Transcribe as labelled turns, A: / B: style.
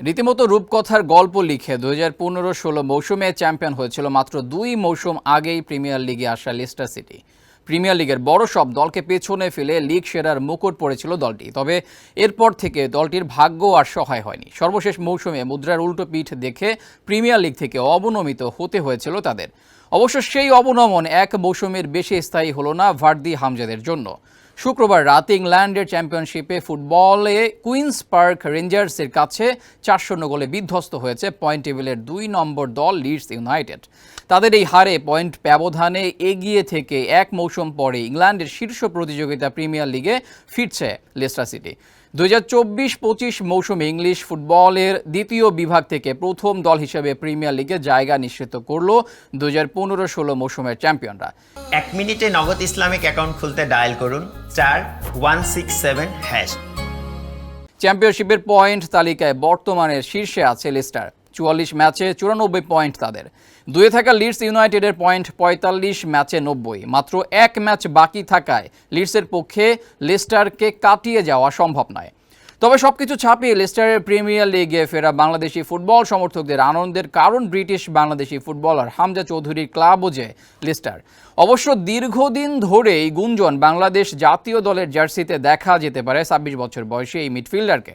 A: রীতিমতো রূপকথার গল্প লিখে দু হাজার পনেরো ষোলো মৌসুমে চ্যাম্পিয়ন হয়েছিল মাত্র দুই মৌসুম আগেই প্রিমিয়ার লিগে আসা লিস্টার সিটি। প্রিমিয়ার লিগের বড় সব দলকে পেছনে ফেলে লিগ সেরার মুকুট পড়েছিল দলটি, তবে এরপর থেকে দলটির ভাগ্য আর সহায় হয়নি। সর্বশেষ মৌসুমে মুদ্রার উল্টো পিঠ দেখে প্রিমিয়ার লিগ থেকে অবনমিত হতে হয়েছিল তাদের। অবশ্য সেই অবনমন এক মৌসুমের বেশি স্থায়ী হলো না ভার্দি হামজাদের জন্য। শুক্রবার রাতে ইংল্যান্ডের চ্যাম্পিয়নশিপে ফুটবলে কুইন্স পার্ক রেঞ্জার্সের কাছে চার শূন্য গোলে বিধ্বস্ত হয়েছে পয়েন্ট টেবিলের দুই নম্বর দল লিডস ইউনাইটেড। তাদের এই হারে পয়েন্ট ব্যবধানে এগিয়ে থেকে এক মৌসুম পরে ইংল্যান্ডের শীর্ষ প্রতিযোগিতা প্রিমিয়ার লিগে ফিরছে লেস্টার সিটি। দু হাজার চব্বিশ পঁচিশ মৌসুমে ইংলিশ ফুটবলের দ্বিতীয় বিভাগ থেকে প্রথম দল হিসেবে প্রিমিয়ার লিগে জায়গা নিশ্চিত করল দু হাজার পনেরো ষোলো মৌসুমের চ্যাম্পিয়নরা।
B: এক মিনিটে নগদ ইসলামিক অ্যাকাউন্ট খুলতে ডায়াল করুন চার ওয়ান সিক্স সেভেন হ্যাশ।
A: চ্যাম্পিয়নশিপের পয়েন্ট তালিকায় বর্তমানের শীর্ষে আছে লেস্টার। চুয়াল্লিশ ম্যাচে চুরানব্বই পয়েন্ট তাদের। দুয়ে থাকা লিডস ইউনাইটেডের পয়েন্ট পঁয়তাল্লিশ ম্যাচে নব্বই। মাত্র এক ম্যাচ বাকি থাকায় লিডসের পক্ষে লেস্টারকে কাটিয়ে যাওয়া সম্ভব নয়। তবে সবকিছু ছাপিয়ে লেস্টারের প্রিমিয়ার লিগে ফেরা বাংলাদেশি ফুটবল সমর্থকদের আনন্দের কারণ ব্রিটিশ বাংলাদেশি ফুটবলার হামজা চৌধুরীর ক্লাবও যে লেস্টার। অবশ্য দীর্ঘদিন ধরেই গুঞ্জন, বাংলাদেশ জাতীয় দলের জার্সিতে দেখা যেতে পারে ছাব্বিশ বছর বয়সে এই মিডফিল্ডারকে।